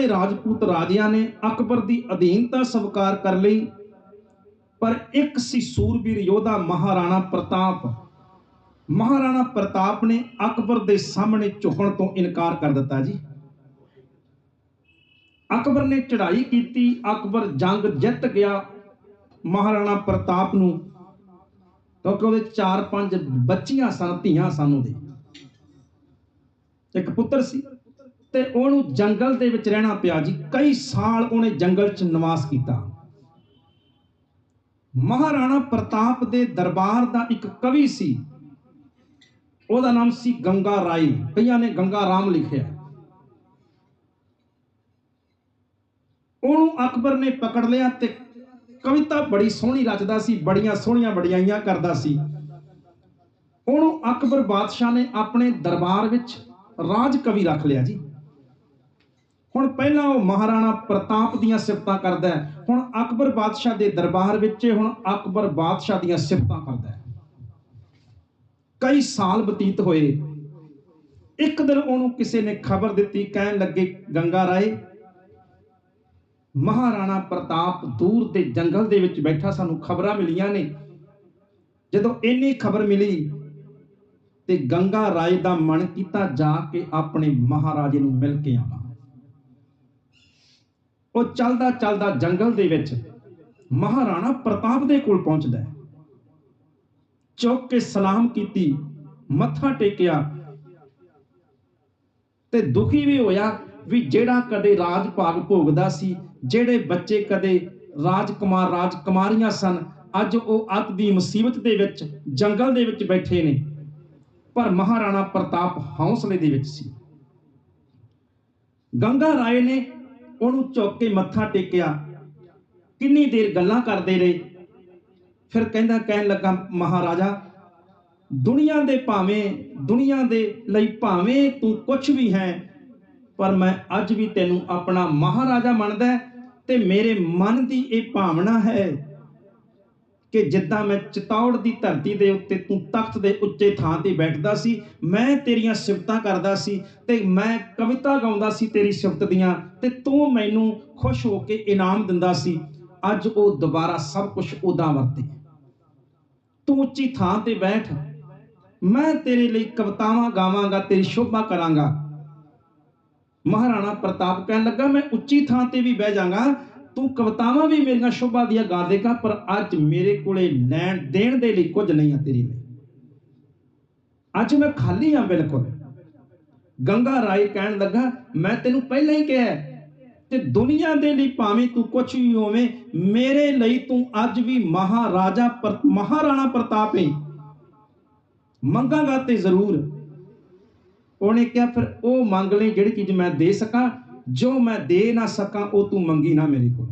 ਸਾਰੇ ਰਾਜਪੂਤ ਰਾਜਿਆਂ ਨੇ ਅਕਬਰ ਦੀ ਅਧੀਨਤਾ ਸਵੀਕਾਰ ਕਰ ਲਈ। ਪਰ ਇੱਕ ਸੀ ਸੂਰਬੀਰ ਯੋਧਾ ਮਹਾਰਾਣਾ ਪ੍ਰਤਾਪ। ਮਹਾਰਾਣਾ ਪ੍ਰਤਾਪ ਨੇ ਅਕਬਰ ਦੇ ਸਾਹਮਣੇ ਝੁਕਣ ਤੋਂ ਇਨਕਾਰ ਕਰ ਦਿੱਤਾ ਜੀ। ਅਕਬਰ ਨੇ ਚੜ੍ਹਾਈ ਕੀਤੀ, ਅਕਬਰ ਜੰਗ ਜਿੱਤ ਗਿਆ। ਮਹਾਰਾਣਾ ਪ੍ਰਤਾਪ ਨੂੰ ਕਿਉਂਕਿ ਉਹਦੇ 4-5 ਬੱਚੀਆਂ ਸਨ, ਧੀਆਂ ਸਨ ਉਹਦੇ। ਇੱਕ ਪੁੱਤਰ ਸੀ। ਤੇ ਉਹਨੂੰ ਜੰਗਲ ਦੇ ਵਿੱਚ ਰਹਿਣਾ ਪਿਆ ਜੀ। ਕਈ ਸਾਲ ਉਹਨੇ ਜੰਗਲ 'ਚ ਨਿਵਾਸ ਕੀਤਾ। ਮਹਾਰਾਣਾ ਪ੍ਰਤਾਪ ਦੇ ਦਰਬਾਰ ਦਾ ਇੱਕ ਕਵੀ ਸੀ। ਉਹਦਾ ਨਾਮ ਸੀ ਗੰਗਾ ਰਾਈ ਕਈਆਂ ਨੇ ਗੰਗਾ ਰਾਮ ਲਿਖਿਆ। ਉਹਨੂੰ ਅਕਬਰ ਨੇ ਪਕੜ ਲਿਆ ਤੇ ਕਵਿਤਾ ਬੜੀ ਸੋਹਣੀ ਰਚਦਾ ਸੀ, ਬੜੀਆਂ ਸੋਹਣੀਆਂ ਵਡਿਆਈਆਂ ਕਰਦਾ ਸੀ। ਉਹਨੂੰ ਅਕਬਰ ਬਾਦਸ਼ਾਹ ਨੇ ਆਪਣੇ ਦਰਬਾਰ ਵਿੱਚ ਰਾਜ ਕਵੀ ਰੱਖ ਲਿਆ ਜੀ। ਹੁਣ ਪਹਿਲਾਂ ਉਹ ਮਹਾਰਾਣਾ ਪ੍ਰਤਾਪ ਦੀਆਂ ਸਿਫਤਾਂ ਕਰਦਾ ਹੈ। ਹੁਣ ਅਕਬਰ ਬਾਦਸ਼ਾਹ ਦੇ ਦਰਬਾਰ ਵਿੱਚ ਹੁਣ ਅਕਬਰ ਬਾਦਸ਼ਾਹ ਦੀਆਂ ਸਿਫਤਾਂ ਕਰਦਾ ਹੈ। ਕਈ ਸਾਲ ਬਤੀਤ ਹੋਏ। ਇੱਕ ਦਿਨ ਉਹਨੂੰ ਕਿਸੇ ਨੇ ਖਬਰ ਦਿੱਤੀ, ਕਹਿਣ ਲੱਗੇ, ਗੰਗਾ ਰਾਏ, ਮਹਾਰਾਣਾ ਪ੍ਰਤਾਪ ਦੂਰ ਦੇ ਜੰਗਲ ਦੇ ਵਿੱਚ ਬੈਠਾ, ਸਾਨੂੰ ਖਬਰਾਂ ਮਿਲੀਆਂ ਨੇ। ਜਦੋਂ ਇੰਨੀ ਖਬਰ ਮਿਲੀ ਤੇ ਗੰਗਾ ਰਾਏ ਦਾ ਮਨ ਕੀਤਾ ਜਾ ਕੇ ਆਪਣੇ ਮਹਾਰਾਜੇ ਨੂੰ ਮਿਲ ਕੇ ਆਵਾਂ। ਉਹ ਚੱਲਦਾ ਚੱਲਦਾ ਜੰਗਲ ਦੇ ਵਿੱਚ ਮਹਾਰਾਣਾ ਪ੍ਰਤਾਪ ਦੇ ਕੋਲ ਪਹੁੰਚਦਾ ਹੈ। ਚੁੱਕ ਕੇ ਸਲਾਮ ਕੀਤੀ, ਮੱਥਾ ਟੇਕਿਆ ਤੇ ਦੁਖੀ ਵੀ ਹੋਇਆ ਵੀ ਜਿਹੜਾ ਕਦੇ ਰਾਜ ਭਾਗ ਭੋਗਦਾ ਸੀ, ਜਿਹੜੇ ਬੱਚੇ ਕਦੇ ਰਾਜਕੁਮਾਰ ਰਾਜਕੁਮਾਰੀਆਂ ਸਨ, ਅੱਜ ਉਹ ਅੱਤ ਦੀ ਮੁਸੀਬਤ ਦੇ ਵਿੱਚ, ਜੰਗਲ ਦੇ ਵਿੱਚ ਬੈਠੇ ਨੇ। ਪਰ ਮਹਾਰਾਣਾ ਪ੍ਰਤਾਪ ਹੌਸਲੇ ਦੇ ਵਿੱਚ ਸੀ। ਗੰਗਾ ਰਾਏ ਨੇ ਉਹਨੂੰ ਚੁੱਕ ਕੇ ਮੱਥਾ ਟੇਕਿਆ। ਕਿੰਨੀ ਦੇਰ ਗੱਲਾਂ ਕਰਦੇ ਰਹੇ। ਫਿਰ ਕਹਿੰਦਾ, ਕਹਿਣ ਲੱਗਾ, ਮਹਾਰਾਜਾ, ਦੁਨੀਆ ਦੇ ਭਾਵੇਂ, ਦੁਨੀਆ ਦੇ ਲਈ ਭਾਵੇਂ ਤੂੰ ਕੁਝ ਵੀ ਹੈ, ਪਰ ਮੈਂ ਅੱਜ ਵੀ ਤੈਨੂੰ ਆਪਣਾ ਮਹਾਰਾਜਾ ਮੰਨਦਾ ਹੈ ਤੇ ਮੇਰੇ ਮਨ ਦੀ ਇਹ ਭਾਵਨਾ ਹੈ ਕਿ ਜਿੱਦਾਂ ਮੈਂ ਚਿਤੌੜ ਦੀ ਧਰਤੀ ਦੇ ਉੱਤੇ ਤੂੰ ਤਖਤ ਦੇ ਉੱਚੇ ਥਾਂ ਤੇ ਬੈਠਦਾ ਸੀ, ਮੈਂ ਤੇਰੀਆਂ ਸਿਫਤਾਂ ਕਰਦਾ ਸੀ ਤੇ ਮੈਂ ਕਵਿਤਾ ਗਾਉਂਦਾ ਸੀ ਤੇਰੀ ਸਿਫਤ ਦੀਆਂ ਤੇ ਤੂੰ ਮੈਨੂੰ ਖੁਸ਼ ਹੋ ਕੇ ਇਨਾਮ ਦਿੰਦਾ ਸੀ। ਅੱਜ ਉਹ ਦੁਬਾਰਾ ਸਭ ਕੁਝ ਉਦਾਂ ਵਰਤੇ। ਤੂੰ ਉੱਚੀ ਥਾਂ ਤੇ ਬੈਠ। ਮੈਂ ਤੇਰੇ ਲਈ ਕਵਿਤਾਵਾਂ ਗਾਵਾਂਗਾ, ਤੇਰੀ ਸ਼ੋਭਾ ਕਰਾਂਗਾ। ਮਹਾਰਾਣਾ ਪ੍ਰਤਾਪ ਕਹਿਣ ਲੱਗਾ, ਮੈਂ ਉੱਚੀ ਥਾਂ ਤੇ ਵੀ ਬਹਿ ਜਾਵਾਂਗਾ ਤੂੰ ਕਵਿਤਾਵਾਂ ਵੀ ਮੇਰੀਆਂ ਸ਼ੋਭਾ ਦੀਆਂ ਗਾ ਦੇਗਾ, ਪਰ ਅੱਜ ਮੇਰੇ ਕੋਲੇ ਲੈਣ ਦੇਣ ਦੇ ਲਈ ਕੁਝ ਨਹੀਂ ਆ ਤੇਰੇ ਲਈ। ਅੱਜ ਮੈਂ ਖਾਲੀ ਆ ਬਿਲਕੁਲ। ਗੰਗਾ ਰਾਏ ਕਹਿਣ ਲੱਗਾ, ਮੈਂ ਤੈਨੂੰ ਪਹਿਲਾਂ ਹੀ ਕਿਹਾ ਤੇ ਦੁਨੀਆ ਦੇ ਲਈ ਭਾਵੇਂ ਤੂੰ ਕੁਝ ਵੀ ਹੋਵੇਂ, ਮੇਰੇ ਲਈ ਤੂੰ ਅੱਜ ਵੀ ਮਹਾਰਾਜਾ ਮਹਾਰਾਣਾ ਪ੍ਰਤਾਪ। ਹੈ ਮੰਗਾਂਗਾ ਤੇ ਜ਼ਰੂਰ। ਉਹਨੇ ਕਿਹਾ, ਫਿਰ ਉਹ ਮੰਗ ਲਈ ਜਿਹੜੀ ਚੀਜ਼ ਮੈਂ ਦੇ ਸਕਾਂ ਜੋ ਮੈਂ ਦੇ ਨਾ ਸਕਾਂ, ਉਹ ਤੂੰ ਮੰਗੀ ਨਾ ਮੇਰੇ ਕੋਲ।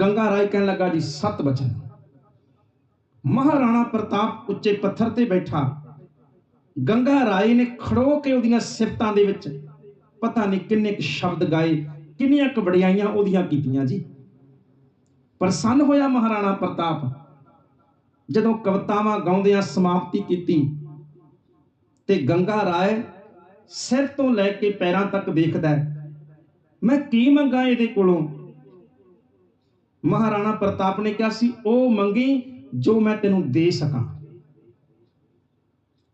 ਗੰਗਾ ਰਾਏ ਕਹਿਣ ਲੱਗਾ, ਜੀ, ਸਤ ਬਚਨ ਮਹਾਰਾਣਾ ਪ੍ਰਤਾਪ ਉੱਚੇ ਪੱਥਰ ਤੇ ਬੈਠਾ। ਗੰਗਾ ਰਾਏ ਨੇ ਖੜੋ ਕੇ ਉਹਦੀਆਂ ਸਿਫਤਾਂ ਦੇ ਵਿੱਚ ਪਤਾ ਨਹੀਂ ਕਿੰਨੇ ਕੁ ਸ਼ਬਦ ਗਾਏ, ਕਿੰਨੀਆਂ ਕੁ ਵਡਿਆਈਆਂ ਉਹਦੀਆਂ ਕੀਤੀਆਂ ਜੀ। ਪ੍ਰਸੰਨ ਹੋਇਆ ਮਹਾਰਾਣਾ ਪ੍ਰਤਾਪ। ਜਦੋਂ ਕਵਿਤਾਵਾਂ ਗਾਉਂਦਿਆਂ ਸਮਾਪਤੀ ਕੀਤੀ, ਤੇ ਗੰਗਾ ਰਾਏ ਸਿਰ ਤੋਂ ਲੈ ਕੇ ਪੈਰਾਂ ਤੱਕ ਵੇਖਦਾ ਮੈਂ ਕੀ ਮੰਗਾ ਇਹਦੇ ਕੋਲੋਂ? ਮਹਾਰਾਣਾ ਪ੍ਰਤਾਪ ਨੇ ਕਿਹਾ ਸੀ, ਉਹ ਮੰਗੀ ਜੋ ਮੈਂ ਤੈਨੂੰ ਦੇ ਸਕਾਂ।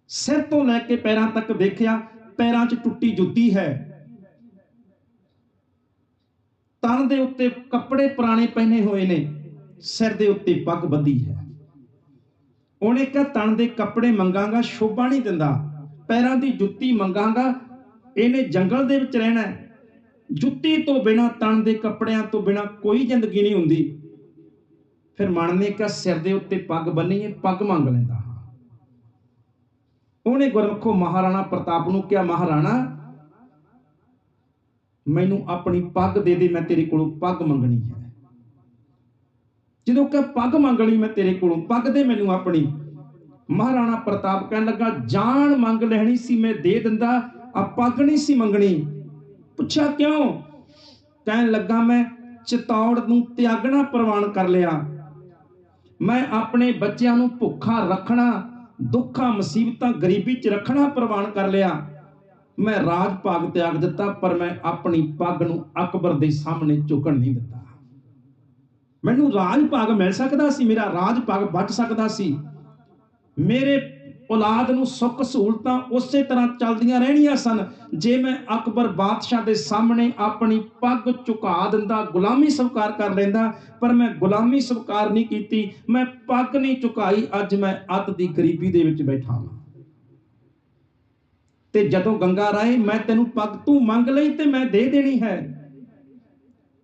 ਸਿਰ ਤੋਂ ਲੈ ਕੇ ਪੈਰਾਂ ਤੱਕ ਵੇਖਿਆ ਪੈਰਾਂ 'ਚ ਟੁੱਟੀ ਜੁੱਤੀ ਹੈ। ਤਨ ਦੇ ਉੱਤੇ ਕੱਪੜੇ ਪੁਰਾਣੇ ਪਹਿਨੇ ਹੋਏ ਨੇ, ਸਿਰ ਦੇ ਉੱਤੇ ਪੱਗ ਬੱਧੀ ਹੈ। ਉਹਨੇ ਕਿਹਾ, ਤਨ ਦੇ ਕੱਪੜੇ ਮੰਗਾਂਗਾ, ਸ਼ੋਭਾ ਨਹੀਂ ਦਿੰਦਾ। ਪੈਰਾਂ ਦੀ ਜੁੱਤੀ ਮੰਗਾਂਗਾ, ਇਹਨੇ ਜੰਗਲ ਦੇ ਵਿੱਚ ਰਹਿਣਾ ਜੁੱਤੀ ਤੋਂ ਬਿਨਾ ਤਣ ਦੇ ਕੱਪੜਿਆਂ ਤੋਂ ਬਿਨਾ ਕੋਈ ਜ਼ਿੰਦਗੀ ਨਹੀਂ ਹੁੰਦੀ। ਫਿਰ ਮਨ ਨੇ ਕਿਹਾ, ਸਿਰ ਦੇ ਉੱਤੇ ਪੱਗ ਬੰਨੀ ਪੱਗ ਮੰਗ ਲੈਂਦਾ ਉਹਨੇ ਗੁਰਮਖੋ ਮਹਾਰਾਣਾ ਪ੍ਰਤਾਪ ਨੂੰ ਕਿਹਾ, ਮਹਾਰਾਣਾ, ਮੈਨੂੰ ਆਪਣੀ ਪੱਗ ਦੇ ਦੇ, ਮੈਂ ਤੇਰੇ ਕੋਲੋਂ ਪੱਗ ਮੰਗਣੀ ਹੈ। ਜਦੋਂ ਕਿ ਪੱਗ ਮੰਗ ਲਈ ਮੈਂ ਤੇਰੇ ਕੋਲੋਂ, ਪੱਗ ਦੇ ਮੈਨੂੰ ਆਪਣੀ। ਮਹਾਰਾਣਾ ਪ੍ਰਤਾਪ ਕਹਿਣ ਲੱਗਾ, ਜਾਨ ਮੰਗ ਲੈਣੀ ਸੀ, ਮੈਂ ਦੇ ਦਿੰਦਾ, ਆ ਪੱਗ ਨਹੀਂ ਸੀ ਮੰਗਣੀ। ਪੁੱਛਿਆ ਕਿਉਂ? ਕਹਿਣ ਲੱਗਾ, ਮੈਂ ਚਿਤੌੜ ਨੂੰ ਤਿਆਗਣਾ ਪ੍ਰਵਾਨ ਕਰ ਲਿਆ। ਮੈਂ ਆਪਣੇ ਬੱਚਿਆਂ ਨੂੰ ਭੁੱਖਾ ਰੱਖਣਾ, ਦੁੱਖਾਂ, ਮੁਸੀਬਤਾਂ, ਗਰੀਬੀ 'ਚ ਰੱਖਣਾ ਪ੍ਰਵਾਨ ਕਰ ਲਿਆ। ਮੈਂ ਰਾਜ ਭਾਗ ਤਿਆਗ ਦਿੱਤਾ, ਪਰ ਮੈਂ ਆਪਣੀ ਪੱਗ ਨੂੰ ਅਕਬਰ ਦੇ ਸਾਹਮਣੇ ਝੁਕਣ ਨਹੀਂ ਦਿੱਤਾ। ਮੈਨੂੰ ਰਾਜ ਭਾਗ ਮਿਲ ਸਕਦਾ ਸੀ, ਮੇਰਾ ਰਾਜ ਭਾਗ ਬਚ ਸਕਦਾ ਸੀ। ਮੇਰੇ ਔਲਾਦ ਨੂੰ ਸੁੱਖ ਸਹੂਲਤਾਂ ਉਸੇ ਤਰ੍ਹਾਂ ਚੱਲਦੀਆਂ ਰਹਿਣੀਆਂ ਸਨ, ਜੇ ਮੈਂ ਅਕਬਰ ਬਾਦਸ਼ਾਹ ਦੇ ਸਾਹਮਣੇ ਆਪਣੀ ਪੱਗ ਝੁਕਾ ਦਿੰਦਾ, ਗੁਲਾਮੀ ਸਵੀਕਾਰ ਕਰ ਲੈਂਦਾ, ਪਰ ਮੈਂ ਗੁਲਾਮੀ ਸਵੀਕਾਰ ਨਹੀਂ ਕੀਤੀ, ਮੈਂ ਪੱਗ ਨਹੀਂ ਝੁਕਾਈ, ਅੱਜ ਮੈਂ ਅੱਤ ਦੀ ਗਰੀਬੀ ਦੇ ਵਿੱਚ ਬੈਠਾ ਹਾਂ। ਤੇ ਜਦੋਂ ਗੰਗਾ ਰਾਏ, ਮੈਂ ਤੈਨੂੰ ਪੱਗ ਤੂੰ ਮੰਗ ਲਈ ਤੇ ਮੈਂ ਦੇ ਦੇਣੀ ਹੈ।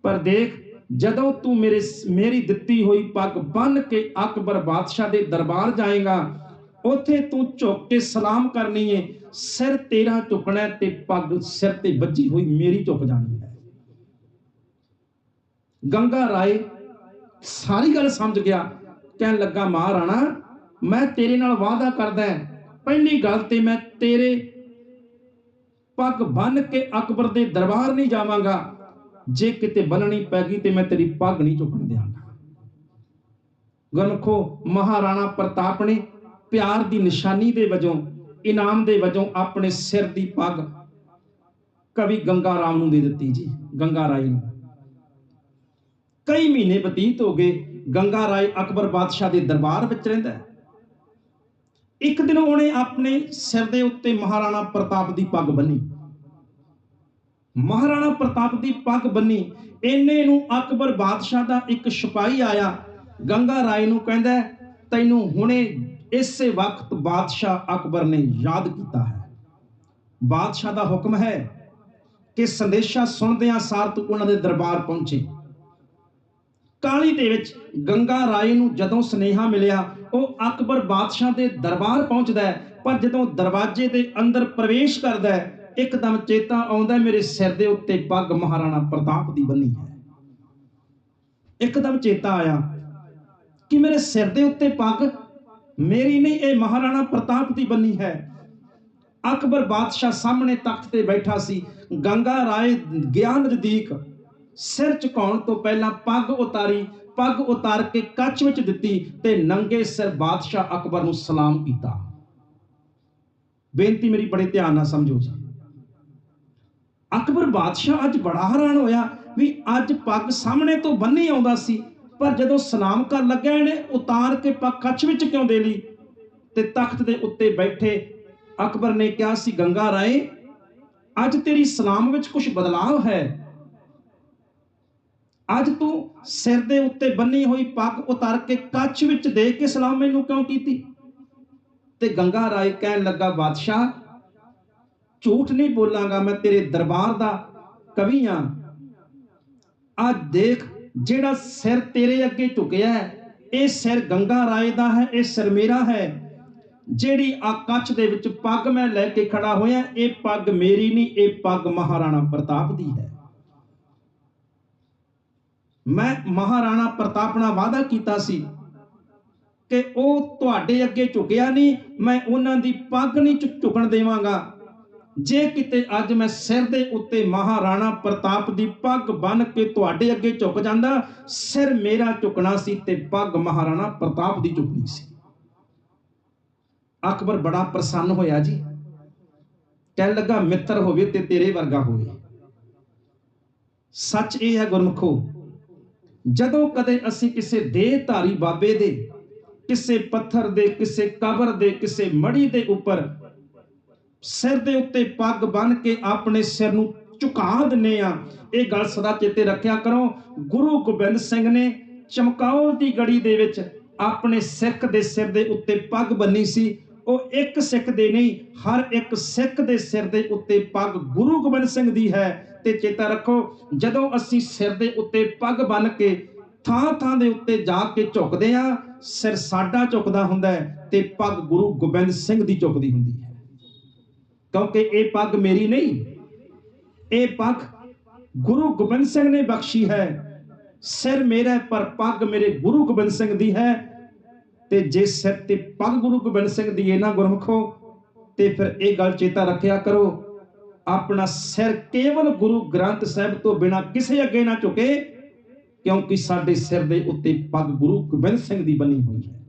ਪਰ ਦੇਖ, ਜਦੋਂ ਤੂੰ ਮੇਰੇ ਮੇਰੀ ਦਿੱਤੀ ਹੋਈ ਪੱਗ ਬੰਨ ਕੇ ਅਕਬਰ ਬਾਦਸ਼ਾਹ ਦੇ ਦਰਬਾਰ ਜਾਏਗਾ ਉੱਥੇ ਤੂੰ ਝੁੱਕ ਕੇ ਸਲਾਮ ਕਰਨੀ ਏ, ਸਿਰ ਤੇਰਾ ਝੁਕਣਾ ਤੇ ਪੱਗ ਸਿਰ ਤੇ ਵੱਜੀ ਹੋਈ ਮੇਰੀ ਝੁਕ ਜਾਣੀ ਹੈ। ਗੰਗਾ ਰਾਏ ਸਾਰੀ ਗੱਲ ਸਮਝ ਗਿਆ, ਕਹਿਣ ਲੱਗਾ, ਮਹਾਰਾਣਾ, ਮੈਂ ਤੇਰੇ ਨਾਲ ਵਾਅਦਾ ਕਰਦਾ ਪਹਿਲੀ ਗੱਲ ਤੇ ਮੈਂ ਤੇਰੇ ਪੱਗ ਬੰਨ ਕੇ ਅਕਬਰ ਦੇ ਦਰਬਾਰ ਨਹੀਂ ਜਾਵਾਂਗਾ। ਜੇ ਕਿਤੇ ਬੰਨਣੀ ਪੈ ਗਈ ਤੇ ਮੈਂ ਤੇਰੀ ਪੱਗ ਨਹੀਂ ਝੁਕਣ ਦਿਆਂਗਾ। ਗੁਰਮਖੋ, ਮਹਾਰਾਣਾ ਪ੍ਰਤਾਪ ਨੇ ਪਿਆਰ ਦੀ ਨਿਸ਼ਾਨੀ ਦੇ ਵਜੋਂ, ਇਨਾਮ ਦੇ ਵਜੋਂ ਆਪਣੇ ਸਿਰ ਦੀ ਪੱਗ ਕਵੀ ਗੰਗਾ ਰਾਮ ਨੂੰ ਦੇ ਦਿੱਤੀ ਜੀ, ਗੰਗਾ ਰਾਏ ਨੂੰ। ਕਈ ਮਹੀਨੇ ਬਤੀਤ ਹੋ ਗਏ, ਗੰਗਾ ਰਾਏ ਅਕਬਰ ਬਾਦਸ਼ਾਹ ਦੇ ਦਰਬਾਰ ਵਿੱਚ ਰਹਿੰਦਾ ਹੈ। ਇੱਕ ਦਿਨ ਉਹਨੇ ਆਪਣੇ ਸਿਰ ਦੇ ਉੱਤੇ ਮਹਾਰਾਣਾ ਪ੍ਰਤਾਪ ਦੀ ਪੱਗ ਬੰਨੀ। ਮਹਾਰਾਣਾ ਪ੍ਰਤਾਪ ਦੀ ਪੱਗ ਬੰਨੀ, ਇੰਨੇ ਨੂੰ ਅਕਬਰ ਬਾਦਸ਼ਾਹ ਦਾ ਇੱਕ ਸਿਪਾਹੀ ਆਇਆ, ਗੰਗਾ ਰਾਏ ਨੂੰ ਕਹਿੰਦਾ, ਤੈਨੂੰ ਹੁਣੇ ਇਸੇ ਵਕਤ ਬਾਦਸ਼ਾਹ ਅਕਬਰ ਨੇ ਯਾਦ ਕੀਤਾ ਹੈ। ਬਾਦਸ਼ਾਹ ਦਾ ਹੁਕਮ ਹੈ ਕਿ ਸੰਦੇਸ਼ਾ ਸੁਣਦਿਆਂ ਸਾਰ ਤੂੰ ਉਹਨਾਂ ਦੇ ਦਰਬਾਰ ਪਹੁੰਚੇ। ਕਾਲੀ ਦੇ ਵਿੱਚ ਗੰਗਾ ਰਾਏ ਨੂੰ ਜਦੋਂ ਸਨੇਹਾ ਮਿਲਿਆ, ਉਹ ਅਕਬਰ ਬਾਦਸ਼ਾਹ ਦੇ ਦਰਬਾਰ ਪਹੁੰਚਦਾ ਹੈ, ਪਰ ਜਦੋਂ ਦਰਵਾਜ਼ੇ ਦੇ ਅੰਦਰ ਪ੍ਰਵੇਸ਼ ਕਰਦਾ ਹੈ, ਇੱਕਦਮ ਚੇਤਾ ਆਉਂਦਾ ਮੇਰੇ ਸਿਰ ਦੇ ਉੱਤੇ ਪੱਗ ਮਹਾਰਾਣਾ ਪ੍ਰਤਾਪ ਦੀ ਬੰਨੀ ਹੈ। ਇੱਕਦਮ ਚੇਤਾ ਆਇਆ ਕਿ ਮੇਰੇ ਸਿਰ ਦੇ ਉੱਤੇ ਪੱਗ ਮੇਰੀ ਨਹੀਂ, ਇਹ ਮਹਾਰਾਣਾ ਪ੍ਰਤਾਪ ਦੀ ਬੰਨੀ ਹੈ। ਅਕਬਰ ਬਾਦਸ਼ਾਹ ਸਾਹਮਣੇ ਤਖਤ ਤੇ ਬੈਠਾ ਸੀ। ਗੰਗਾ ਰਾਏ ਗਿਆ ਨਜ਼ਦੀਕ ਸਿਰ ਝੁਕਾਉਣ ਤੋਂ ਪਹਿਲਾਂ ਪੱਗ ਉਤਾਰੀ, ਪੱਗ ਉਤਾਰ ਕੇ ਕੱਚ ਵਿੱਚ ਦਿੱਤੀ ਤੇ ਨੰਗੇ ਸਿਰ ਬਾਦਸ਼ਾਹ ਅਕਬਰ ਨੂੰ ਸਲਾਮ ਕੀਤਾ। ਬੇਨਤੀ ਮੇਰੀ ਬੜੇ ਧਿਆਨ ਨਾਲ ਸਮਝੋ ਜੀ। ਅਕਬਰ ਬਾਦਸ਼ਾਹ ਅੱਜ ਬੜਾ ਹੈਰਾਨ ਹੋਇਆ ਵੀ ਅੱਜ ਪੱਗ ਸਾਹਮਣੇ ਤੋਂ ਬੰਨੀ ਆਉਂਦਾ ਸੀ। ਪਰ ਜਦੋਂ ਸਲਾਮ ਕਰਨ ਲੱਗਾ ਇਹਨੇ, ਉਤਾਰ ਕੇ ਪੱਕ ਕੱਛ ਵਿੱਚ ਕਿਉਂ ਦੇ ਲਈ? ਤੇ ਤਖਤ ਦੇ ਉੱਤੇ ਬੈਠੇ ਅਕਬਰ ਨੇ ਕਿਹਾ ਸੀ, ਗੰਗਾ ਰਾਏ, ਅੱਜ ਤੇਰੀ ਸਲਾਮ ਵਿੱਚ ਕੁਝ ਬਦਲਾਅ ਹੈ। ਅੱਜ ਤੂੰ ਸਿਰ ਦੇ ਉੱਤੇ ਬੰਨੀ ਹੋਈ ਪੱਗ ਉਤਾਰ ਕੇ ਕੱਛ ਵਿੱਚ ਦੇ ਕੇ ਸਲਾਮ ਮੈਨੂੰ ਕਿਉਂ ਕੀਤੀ? ਤੇ ਗੰਗਾ ਰਾਏ ਕਹਿਣ ਲੱਗਾ, ਬਾਦਸ਼ਾਹ, ਝੂਠ ਨਹੀਂ ਬੋਲਾਂਗਾ, ਮੈਂ ਤੇਰੇ ਦਰਬਾਰ ਦਾ ਕਵੀ ਆ ਅੱਜ ਦੇਖ ਜਿਹੜਾ ਸਿਰ ਤੇਰੇ ਅੱਗੇ ਝੁਕਿਆ ਹੈ, ਇਹ ਸਿਰ ਗੰਗਾ ਰਾਏ ਦਾ ਹੈ, ਇਹ ਸਿਰ ਮੇਰਾ ਹੈ। ਜਿਹੜੀ ਆ ਕੱਚ ਦੇ ਵਿੱਚ ਪੱਗ ਮੈਂ ਲੈ ਕੇ ਖੜਾ ਹੋਇਆ, ਇਹ ਪੱਗ ਮੇਰੀ ਨਹੀਂ, ਇਹ ਪੱਗ ਮਹਾਰਾਣਾ ਪ੍ਰਤਾਪ ਦੀ ਹੈ। ਮੈਂ ਮਹਾਰਾਣਾ ਪ੍ਰਤਾਪ ਨਾਲ ਵਾਅਦਾ ਕੀਤਾ ਸੀ ਕਿ ਉਹ ਤੁਹਾਡੇ ਅੱਗੇ ਝੁਕਿਆ ਨਹੀਂ, ਮੈਂ ਉਹਨਾਂ ਦੀ ਪੱਗ ਨਹੀਂ ਝੁ- ਝੁਕਣ ਦੇਵਾਂਗਾ। ਜੇ ਕਿਤੇ ਅੱਜ ਮੈਂ ਸਿਰ ਦੇ ਉੱਤੇ ਮਹਾਰਾਣਾ ਪ੍ਰਤਾਪ ਦੀ ਪੱਗ ਬੰਨ ਕੇ ਤੁਹਾਡੇ ਅੱਗੇ ਝੁਕ ਜਾਂਦਾ, ਸਿਰ ਮੇਰਾ ਝੁਕਣਾ ਸੀ ਤੇ ਪੱਗ ਮਹਾਰਾਣਾ ਪ੍ਰਤਾਪ ਦੀ ਝੁਕਣੀ ਸੀ। ਅਕਬਰ ਬੜਾ ਪ੍ਰਸੰਨ ਹੋਇਆ ਜੀ। ਕਹਿਣ ਲੱਗਾ, ਮਿੱਤਰ ਹੋਵੇ ਤੇ ਤੇਰੇ ਵਰਗਾ ਹੋਵੇ। ਸੱਚ ਇਹ ਹੈ ਗੁਰਮਖੋ, ਜਦੋਂ ਕਦੇ ਅਸੀਂ ਕਿਸੇ ਦੇਹ ਧਾਰੀ ਬਾਬੇ ਦੇ, ਕਿਸੇ ਪੱਥਰ ਦੇ, ਕਿਸੇ ਕਬਰ ਦੇ, ਕਿਸੇ ਮੜੀ ਦੇ ਉੱਪਰ ਸਿਰ ਦੇ ਉੱਤੇ ਪੱਗ ਬੰਨ ਕੇ ਆਪਣੇ ਸਿਰ ਨੂੰ ਝੁਕਾ ਦਿੰਨੇ ਆ ਇਹ ਗੱਲ ਸਦਾ ਚੇਤੇ ਰੱਖਿਆ ਕਰੋ। ਗੁਰੂ ਗੋਬਿੰਦ ਸਿੰਘ ਨੇ ਚਮਕੌਰ ਦੀ ਗੜੀ ਦੇ ਵਿੱਚ ਆਪਣੇ ਸਿੱਖ ਦੇ ਸਿਰ ਦੇ ਉੱਤੇ ਪੱਗ ਬੰਨੀ ਸੀ। ਉਹ ਇੱਕ ਸਿੱਖ ਦੇ ਨਹੀਂ, ਹਰ ਇੱਕ ਸਿੱਖ ਦੇ ਸਿਰ ਦੇ ਉੱਤੇ ਪੱਗ ਗੁਰੂ ਗੋਬਿੰਦ ਸਿੰਘ ਦੀ ਹੈ ਤੇ ਚੇਤਾ ਰੱਖੋ, ਜਦੋਂ ਅਸੀਂ ਸਿਰ ਦੇ ਉੱਤੇ ਪੱਗ ਬੰਨ ਕੇ ਥਾਂ ਥਾਂ ਦੇ ਉੱਤੇ ਜਾ ਕੇ ਝੁਕਦੇ ਆ ਸਿਰ ਸਾਡਾ ਝੁਕਦਾ ਹੁੰਦਾ ਹੈ ਤੇ ਪੱਗ ਗੁਰੂ ਗੋਬਿੰਦ ਸਿੰਘ ਦੀ ਝੁਕਦੀ ਹੁੰਦੀ ਹੈ। ਕਿਉਂਕਿ ਇਹ ਪੱਗ ਮੇਰੀ ਨਹੀਂ। ਇਹ ਪੱਗ ਗੁਰੂ ਗੋਬਿੰਦ ਸਿੰਘ ਨੇ ਬਖਸ਼ੀ ਹੈ। ਸਿਰ ਮੇਰਾ ਪਰ ਪੱਗ ਮੇਰੇ ਗੁਰੂ ਗੋਬਿੰਦ ਸਿੰਘ ਦੀ ਹੈ। ਤੇ ਜੇ ਸਿਰ ਤੇ ਪੱਗ ਗੁਰੂ ਗੋਬਿੰਦ ਸਿੰਘ ਦੀ ਇਹ ਨਾ ਗੁਰਮਖੋ, ਤੇ ਫਿਰ ਇਹ ਗੱਲ ਚੇਤਾ ਰੱਖਿਆ ਕਰੋ। ਆਪਣਾ ਸਿਰ ਕੇਵਲ ਗੁਰੂ ਗ੍ਰੰਥ ਸਾਹਿਬ ਤੋਂ ਬਿਨਾ ਕਿਸੇ ਅੱਗੇ ਨਾ ਝੁਕੇ, ਕਿਉਂਕਿ ਸਾਡੇ ਸਿਰ ਦੇ ਉੱਤੇ ਪੱਗ ਗੁਰੂ ਗੋਬਿੰਦ ਸਿੰਘ ਦੀ ਬਣੀ ਹੋਈ ਹੈ।